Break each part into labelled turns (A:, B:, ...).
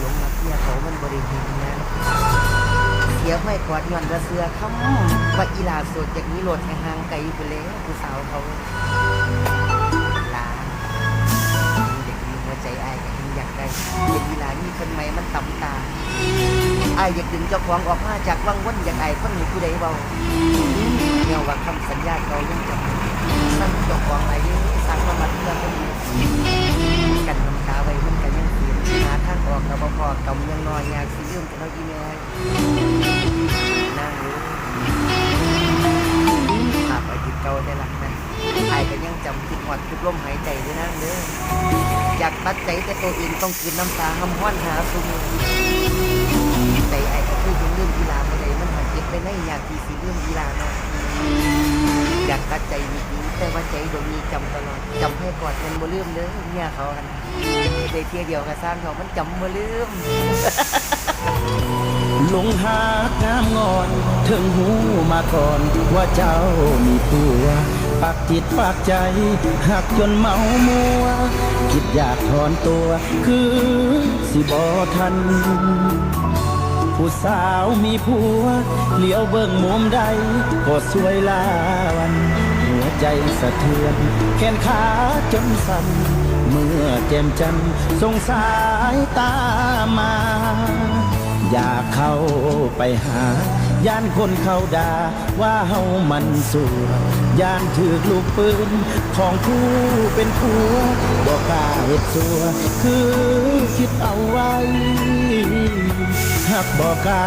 A: หลงมาเที่ยวเขามันบริหิงนะเสียไม่กวาดย้อนระเสือข้ามว่าอีลาสดจากนี้โหลดให้ห่างไกลไปเลยผู้สาวเขาลาเด็กมีหัวใจอายกังอยากได้เด็กอีลามีคนไหม่มันต่ำตาไอาอยากดึงเจ้าของออกมาจากวังวนอยากไอ้คนมีผู้ใดเบา เราอีแม่นั่งรู้ภาพอาทิตเก่าได้ละนะไอ้ก็ยังจำคิดหอดทุกลมหายใจด้วยนั่งเด้ออยากตัดใจแต่ตัวเองต้องกินน้ำตาหำห้อนหาซุ่มใจไอ้ก็คือยังลืมกีฬาบ่ได้มันหักเก็บไปในอยากที่สิลืมกีฬาเนาะอยากตัดใจดีๆแต่ว่าใจดวงนี้จำตลอด กอดมันบ่ลืมเด้อเนี่ยเขาอันได้เที่ยเดียวกับสร้างเขามันจำบ่ลืม
B: หลงหากงามงอนถึงหูมาก่อนว่าเจ้ามีตัวปักจิตปักใจหักจนเมามัว คิดอยากถอนตัว คือสิบอทัน ผู้สาวมีผัว เหลียวเบิ่งมุมใด ก็สวยลาวัน ใจสะเทือน แขนขาจนสั่น เมื่อแจ่มจันส่งสายตามา อยากเข้าไปหา ย่านคนเขาด่าว่าเฮามันสัวย่านถือลูกปืน ของผู้เป็นผัวบอกก้าเฮ็ดสัวคือคิดเอาไว้หักบอกก้า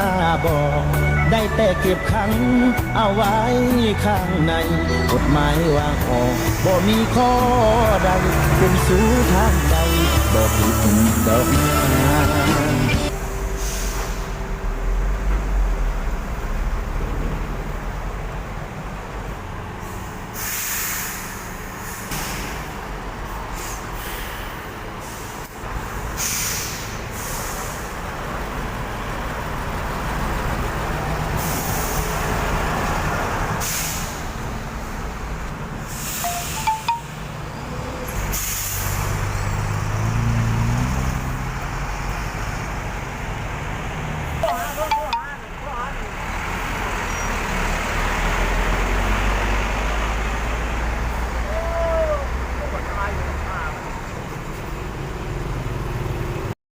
B: บอก ได้แต่เก็บขัง เอาไว้ข้างใน กฎหมายวางออกบ่มีข้อใดเป็นสู่ทางใดบอกผิดดอกนา